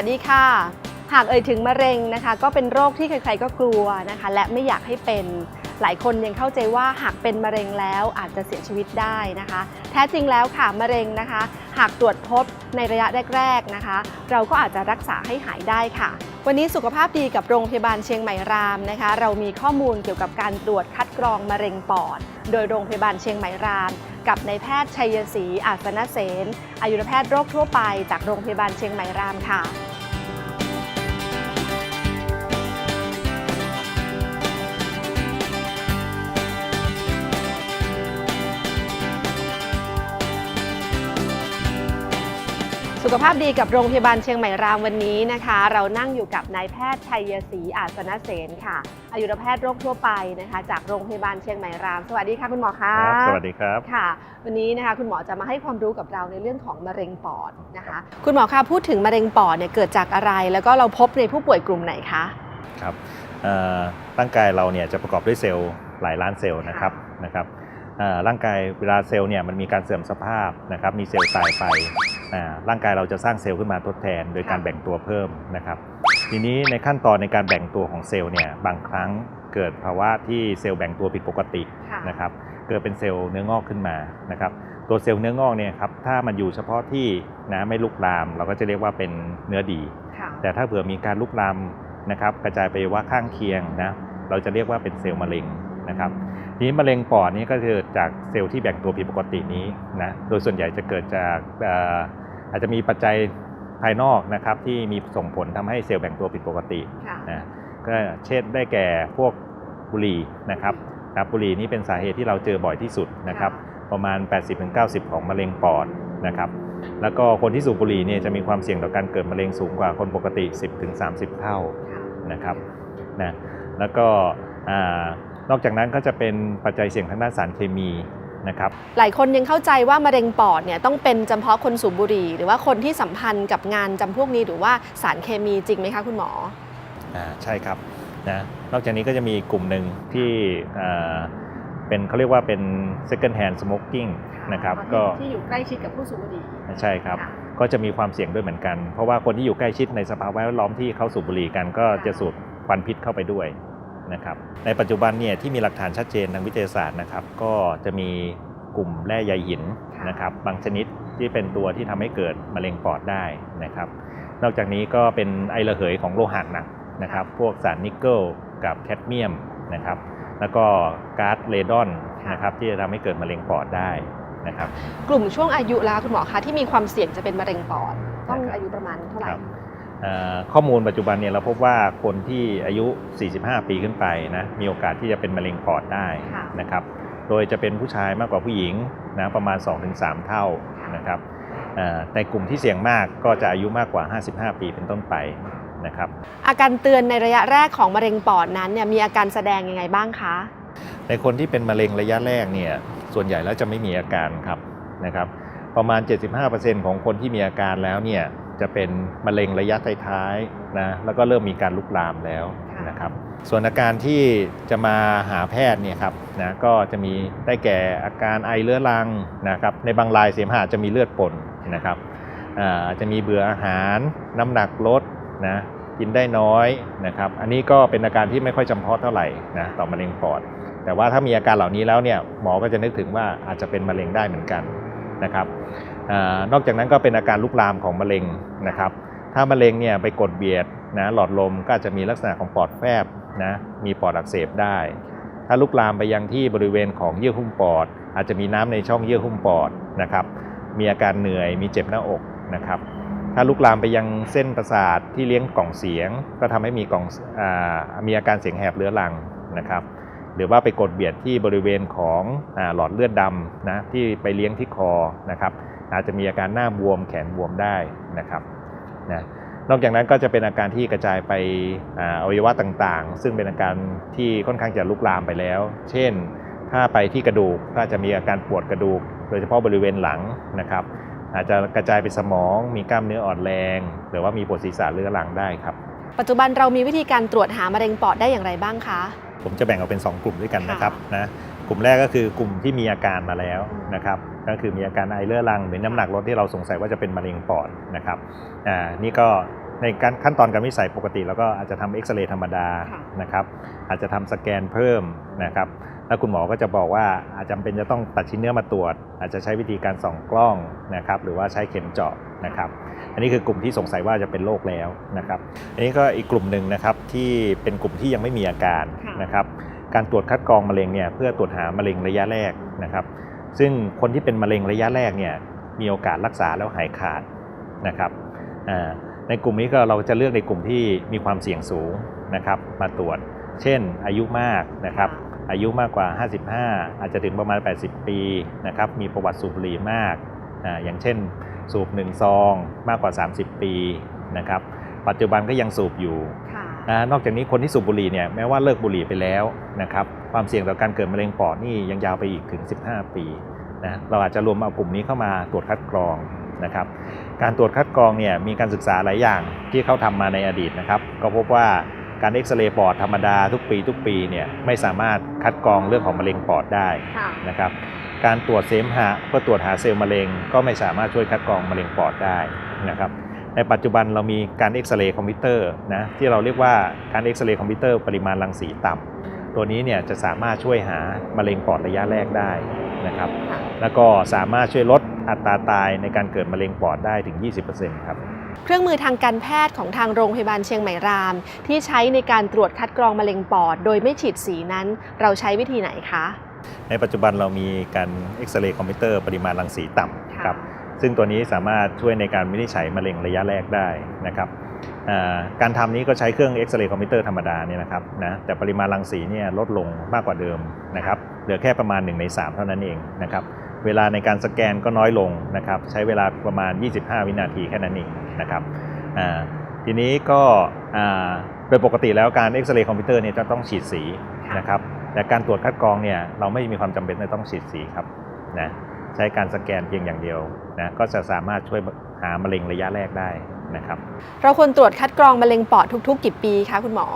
สวัสดีค่ะ หากเอ่ยถึงมะเร็งนะคะ ก็เป็นโรคที่ใครๆก็กลัวนะคะ และไม่อยากให้เป็นหลายคนยังเข้าใจว่าหากเป็นมะเร็งแล้วอาจจะเสียชีวิตได้นะคะ แท้จริงแล้วค่ะมะเร็งนะคะ หากตรวจพบในระยะแรก ๆนะคะ เราก็อาจจะรักษาให้หายได้ค่ะ วันนี้สุขภาพดีกับโรงพยาบาลเชียงใหม่รามนะคะ เรามีข้อมูลเกี่ยวกับการตรวจคัดกรองมะเร็งปอด โดยโรงพยาบาลเชียงใหม่ราม กับนายแพทย์ชัยศรีอาสนเสนอายุรแพทย์โรคทั่วไปจากโรงพยาบาลเชียงใหม่รามค่ะ ขภาพดีกับโรงพยาบาลเชียงใหม่รามวันนี้นะคะ เรานั่งอยู่กับนายแพทย์ชัยศรีอาสนเสนค่ะ อายุรแพทย์โรคทั่วไปนะคะ จากโรงพยาบาลเชียงใหม่ราม สวัสดีค่ะคุณหมอคะครับสวัสดีครับค่ะ วันนี้นะคะคุณหมอจะมาให้ความรู้กับเราในเรื่องของมะเร็งปอดนะคะ คุณหมอคะพูดถึงมะเร็งปอดเนี่ยเกิดจากอะไร แล้วก็เราพบในผู้ป่วยกลุ่มไหนคะครับเอ่อร่างกายเราเนี่ยจะประกอบด้วยเซลล์หลายล้านเซลล์นะครับนะครับเอ่อร่างกายเวลาเซลล์เนี่ยมันมีการเสื่อมสภาพนะครับมีเซลล์ตายไปอ่า ร่างกายเราจะสร้างเซลล์ขึ้นมาทดแทน โดยการค่ะแบ่งตัวเพิ่มนะครับ ทีนี้ในขั้นตอนในการแบ่งตัวของเซลล์เนี่ยบางครั้งเกิดภาวะที่เซลล์แบ่งตัวผิดปกติค่ะนะครับเกิดเป็นเซลล์เนื้องอกขึ้นมานะครับตัวเซลล์เนื้องอกเนี่ยครับถ้ามันอยู่เฉพาะที่นะไม่ลุกลาม เราก็จะเรียกว่าเป็นเนื้อดีค่ะแต่ถ้าเผื่อมีการลุกลามนะครับกระจายไปว่าข้างเคียงนะเราจะเรียกว่าเป็นเซลล์มะเร็งนะครับทีนี้มะเร็งปอดนี่ก็คือจากเซลล์ที่แบ่งตัวผิดปกตินี้นะโดยส่วนใหญ่จะเกิดจากเอ่ออาจจะมีปัจจัยภายนอกนะครับที่มีส่งผลทำให้เซลล์แบ่งตัวผิดปกติค่ะนะก็เช่นได้แก่พวกบุหรี่นะครับครับบุหรี่นี่เป็นสาเหตุที่เราเจอบ่อยที่สุดนะครับประมาณ 80-90 ของมะเร็งปอดนะครับแล้วก็คนที่สูบบุหรี่เนี่ยจะมีความเสี่ยงต่อการเกิดมะเร็งสูงกว่าคนปกติ 10-30 เท่าค่ะนะครับนะแล้วก็อานอกจากนั้นก็จะเป็นปัจจัยเสี่ยงทางด้านสารเคมี นะครับหลายคนยังเข้าใจว่ามะเร็งปอดเนี่ยต้องเป็นเฉพาะคนสูบบุหรี่ หรือว่าคนที่สัมพันธ์กับงานจำพวกนี้หรือว่าสารเคมีจริงไหมคะคุณหมออ่าใช่ครับนะนอกจากนี้ก็จะมีกลุ่มหนึ่งที่อ่าเป็นเขาเรียกว่าเป็น second hand smoking นะครับก็ที่อยู่ใกล้ชิดกับผู้สูบบุหรี่ใช่ครับค่ะก็จะมีความเสี่ยงด้วยเหมือนกัน เพราะว่าคนที่อยู่ใกล้ชิดในสภาพแวดล้อมที่เขาสูบบุหรี่กันก็จะสูดควันพิษเข้าไปด้วย นะครับในปัจจุบันเนี่ยที่มีหลักฐานชัดเจนทางวิทยาศาสตร์นะครับก็จะมีกลุ่มแร่ใยหินนะครับบางชนิดที่เป็นตัวที่ทำให้เกิดมะเร็งปอดได้นะครับ นอกจากนี้ก็เป็นไอระเหยของโลหะหนักนะครับ พวกสารนิกเกิลกับแคดเมียมนะครับ แล้วก็ก๊าซเรดอนนะครับที่จะทำให้เกิดมะเร็งปอดได้นะครับ กลุ่มช่วงอายุแล้วคุณหมอคะที่มีความเสี่ยงจะเป็นมะเร็งปอด ต้องนะครับอายุประมาณเท่าไหร่ครับเอ่อ ข้อมูลปัจจุบันเนี่ยเราพบว่าคนที่อายุ 45 ปีขึ้นไปนะมีโอกาสที่จะเป็นมะเร็งปอดได้ค่ะนะครับโดยจะเป็นผู้ชายมากกว่าผู้หญิงนะประมาณ 2-3 เท่านะครับเอ่อแต่กลุ่มที่เสี่ยงมากก็จะอายุมากกว่า 55 ปีเป็นต้นไปนะครับอาการเตือนในระยะแรกของมะเร็งปอดนั้นเนี่ยมีอาการแสดงยังไงบ้างคะ ในคนที่เป็นมะเร็งระยะแรกเนี่ยส่วนใหญ่แล้วจะไม่มีอาการครับนะครับประมาณ 75%ของคนที่มีอาการแล้วเนี่ย จะเป็นมะเร็งระยะท้ายๆนะแล้วก็เริ่มมีการลุกลามแล้วค่ะนะครับส่วนอาการที่จะมาหาแพทย์เนี่ยครับนะก็จะมีได้แก่อาการไอเรื้อรังนะครับในบางรายเสมหะจะมีเลือดปนนะครับอ่าจะมีเบื่ออาหาร น้ำหนักลดนะกินได้น้อยนะครับอันนี้ก็เป็นอาการที่ไม่ค่อยจำเพาะเท่าไหร่นะต่อมะเร็งปอด แต่ว่าถ้ามีอาการเหล่านี้แล้วเนี่ยหมอก็จะนึกถึงว่าอาจจะเป็นมะเร็งได้เหมือนกันนะครับอา นอกจากนั้นก็เป็นอาการลุกลามของมะเร็งนะครับ ถ้ามะเร็งเนี่ยไปกดเบียดนะหลอดลมก็อาจจะมีลักษณะของปอดแฟบนะมีปอดอักเสบได้ ถ้าลุกลามไปยังที่บริเวณของเยื่อหุ้มปอด อาจจะมีน้ำในช่องเยื่อหุ้มปอดนะครับ มีอาการเหนื่อยมีเจ็บหน้าอกนะครับ ถ้าลุกลามไปยังเส้นประสาทที่เลี้ยงกล่องเสียง ก็ทำให้มีกล่องอมีอาการเสียงแหบเรื้อรังนะครับหรือว่าไปกดเบียดที่บริเวณของอหลอดเลือดดำนะที่ไปเลี้ยงที่คอนะครับ อาจจะมีอาการหน้าบวมแขนบวมได้นะครับนะนอกจากนั้นก็จะเป็นอาการที่กระจายไปอาอวัยวะต่างๆ ซึ่งเป็นอาการที่ค่อนข้างจะลุกลามไปแล้ว เช่น ถ้าไปที่กระดูกก็จะมีอาการปวดกระดูก โดยเฉพาะบริเวณหลังนะครับ อาจจะกระจายไปสมอง มีกล้ามเนื้ออ่อนแรง หรือว่ามีปวดศีรษะเรื้อรังได้ครับ ปัจจุบันเรามีวิธีการตรวจหามะเร็งปอดได้อย่างไรบ้างคะผมจะแบ่งออกเป็น 2 กลุ่มด้วยกันค่ะนะครับนะกลุ่มแรกก็คือกลุ่มที่มีอาการมาแล้วอืมนะครับ ก็คือมีอาการไอเรื้อรังหรือน้ำหนักลดที่เราสงสัยว่าจะเป็นมะเร็งปอดนะครับอ่านี่ก็ในการขั้นตอนการวิจัยปกติเราก็อาจจะทำเอ็กซเรย์ธรรมดานะครับอาจจะทำสแกนเพิ่มนะครับแล้วคุณหมอก็จะบอกว่าอาจจำเป็นจะต้องตัดชิ้นเนื้อมาตรวจ อาจจะใช้วิธีการส่องกล้องนะครับหรือว่าใช้เข็มเจาะนะครับอันนี้คือกลุ่มที่สงสัยว่าจะเป็นโรคแล้วนะครับอันนี้ก็อีกกลุ่มหนึ่งนะครับที่เป็นกลุ่มที่ยังไม่มีอาการนะครับการตรวจคัดกรองมะเร็งเนี่ยเพื่อตรวจหามะเร็งระยะแรกนะครับ ซึ่งคนที่เป็นมะเร็งระยะแรกเนี่ยมีโอกาสรักษาแล้วหายขาดนะครับอ่าในกลุ่มนี้ก็เราจะเลือกในกลุ่มที่มีความเสี่ยงสูงนะครับมาตรวจ เช่น อายุมากนะครับอายุมากกว่า 55 อาจจะถึงประมาณ 80 ปีนะครับมีประวัติสูบบุหรี่มากอ่าอย่างเช่น สูบ1ซองมากกว่า 30 ปีนะครับปัจจุบันก็ยังสูบอยู่ค่ะอ่านอกจากนี้คนที่สูบบุหรี่เนี่ยแม้ว่าเลิกบุหรี่ไปแล้วนะครับ ความเสี่ยงต่อการเกิดมะเร็งปอดนี่ยังยาวไปอีกถึง 15 ปีนะเราอาจจะรวมเอากลุ่มนี้เข้ามาตรวจคัดกรองนะครับ การตรวจคัดกรองเนี่ยมีการศึกษาหลายอย่างที่เขาทำมาในอดีตนะครับ ก็พบว่าการเอ็กซเรย์ปอดธรรมดาทุกปีทุกปีเนี่ยไม่สามารถคัดกรองเรื่องของมะเร็งปอดได้นะครับ การตรวจเสมหะเพื่อตรวจหาเซลล์มะเร็ง ก็ไม่สามารถช่วยคัดกรองมะเร็งปอดได้นะครับในปัจจุบันเรามีการเอ็กซเรย์คอมพิวเตอร์นะที่เราเรียกว่าการเอ็กซเรย์คอมพิวเตอร์ปริมาณรังสีต่ำ ตัวนี้เนี่ยจะสามารถช่วยหามะเร็งปอดระยะแรกได้นะครับค่ะแล้วก็สามารถช่วยลดอัตราตายในการเกิดมะเร็งปอดได้ถึง 20%ครับเครื่องมือทางการแพทย์ของทางโรงพยาบาลเชียงใหม่ราม ที่ใช้ในการตรวจคัดกรองมะเร็งปอด โดยไม่ฉีดสีนั้น เราใช้วิธีไหนคะ ในปัจจุบันเรามีการเอ็กซเรย์คอมพิวเตอร์ปริมาณรังสีต่ำครับซึ่งตัวนี้สามารถช่วยในการวินิจฉัยมะเร็งระยะแรกได้นะครับอ่า การทำนี้ก็ใช้เครื่องเอ็กซเรย์คอมพิวเตอร์ธรรมดาเนี่ยนะครับนะแต่ปริมาณรังสีเนี่ยลดลงมากกว่าเดิมนะครับเหลือแค่ประมาณ 1 ใน 3 เท่านั้นเองนะครับเวลาในการสแกนก็น้อยลงนะครับใช้เวลาประมาณ 25 วินาทีแค่นั้นเองนะครับทีนี้ก็โดยปกติแล้วการเอ็กซเรย์คอมพิวเตอร์เนี่ยจะต้องฉีดสีนะครับแต่การตรวจคัดกรองเนี่ยเราไม่มีความจำเป็นจะต้องฉีดสีครับนะ ใช้การสแกนเพียงอย่างเดียวนะก็จะสามารถช่วยหามะเร็งระยะแรกได้นะครับเราควรตรวจคัดกรองมะเร็งปอดทุก ๆ กี่ปีคะคุณหมอ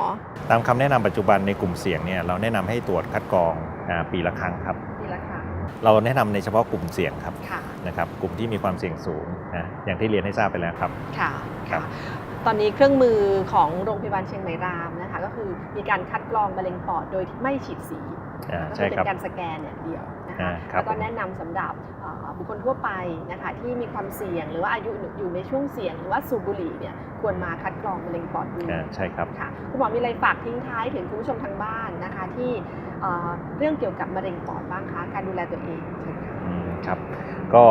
ตามคำแนะนำปัจจุบันในกลุ่มเสี่ยงเนี่ยเราแนะนำให้ตรวจคัดกรองอาปีละครั้งครับปีละครั้งเราแนะนำในเฉพาะกลุ่มเสี่ยงครับค่ะนะครับกลุ่มที่มีความเสี่ยงสูงนะอย่างที่เรียนให้ทราบไปแล้วครับค่ะครับตอนนี้เครื่องมือของโรงพยาบาลเชียงใหม่รามนะคะก็คือมีการคัดกรองมะเร็งปอดโดยที่ไม่ฉีดสี อ่าก็ใช่คือเป็ครับนการสแกนอย่างเดียวนะคะอ่าครับแล้วก็แนะนำสำหรับเอ่อบุคคลทั่วไปนะคะที่มีความเสี่ยงหรือว่าอายุอยู่ในช่วงเสี่ยง หรือว่าสูบบุหรี่เนี่ยควรมาคัดกรองมะเร็งปอดดูอ่าใช่ครับค่ะคุณหมอมีอะไรฝากทิ้งท้ายถึงคุณผู้ชมทางบ้านนะคะที่เอ่อเรื่องเกี่ยวกับมะเร็งปอดบ้างคะการดูแลตัวเองเชิญค่ะอืมครับก็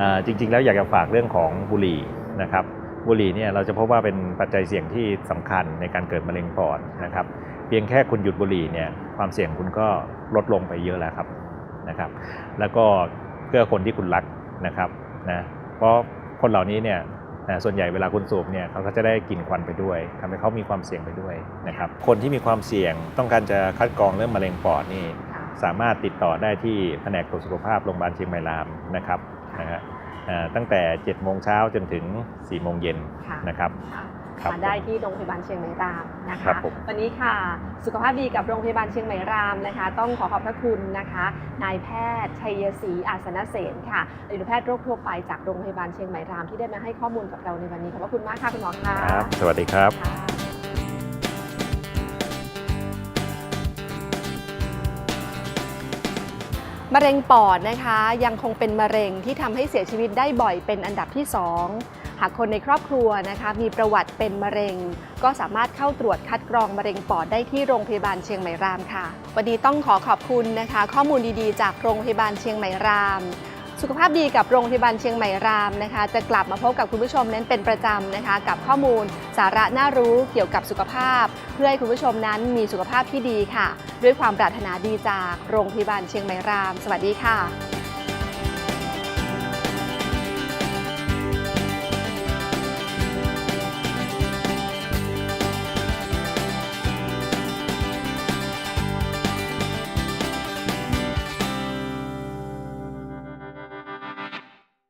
อ่าจริงๆแล้วอยากจะฝากเรื่องของบุหรี่นะครับ บุหรี่เนี่ยเราจะพบว่าเป็นปัจจัยเสี่ยงที่สำคัญในการเกิดมะเร็งปอดนะครับเพียงแค่คุณหยุดบุหรี่เนี่ยความเสี่ยงคุณก็ลดลงไปเยอะแล้วครับนะครับ แล้วก็เพื่อคนที่คุณรักนะครับนะเพราะคนเหล่านี้เนี่ยนะส่วนใหญ่เวลาคุณสูบเนี่ยเขาก็จะได้กลิ่นควันไปด้วยทำให้เขามีความเสี่ยงไปด้วยนะครับคนที่มีความเสี่ยงต้องการจะคัดกรองเรื่องมะเร็งปอดนี่ค่ะสามารถติดต่อได้ที่แผนกตรวจสุขภาพโรงพยาบาลเชียงใหม่รามนะครับนะฮะอ่า ตั้งแต่7โมงเช้าจนถึง4โมงเย็นค่ะนะครับค่ะครับมาได้ที่โรงพยาบาลเชียงใหม่รามนะครัคะบผมวันนี้ค่ะ สุขภาพดีกับโรงพยาบาลเชียงใหม่รามนะคะ ต้องขอขอบพระคุณนะคะนายแพทย์ชัยศรีอาสนเสนค่ะอดีตแพทย์โรคทั่วไปจากโรงพยาบาลเชียงใหม่รามที่ได้มาให้ข้อมูลกับเราในวันนี้ขอบพระคุณมากค่ะคุณหมอค่ะครับสวัสดีครับ มะเร็งปอดนะคะ ยังคงเป็นมะเร็งที่ทำให้เสียชีวิตได้บ่อยเป็นอันดับที่ 2 หากคนในครอบครัวนะคะมีประวัติเป็นมะเร็ง ก็สามารถเข้าตรวจคัดกรองมะเร็งปอดได้ที่โรงพยาบาลเชียงใหม่รามค่ะ วันนี้ต้องขอขอบคุณนะคะ ข้อมูลดีๆ จากโรงพยาบาลเชียงใหม่ราม สุขภาพดีกับโรงพยาบาลเชียงใหม่รามนะคะ จะกลับมาพบกับคุณผู้ชมนั้นเป็นประจำนะคะ กับข้อมูลสาระน่ารู้เกี่ยวกับสุขภาพ เพื่อให้คุณผู้ชมนั้นมีสุขภาพที่ดีค่ะ ด้วยความปรารถนาดีจากโรงพยาบาลเชียงใหม่ราม สวัสดีค่ะ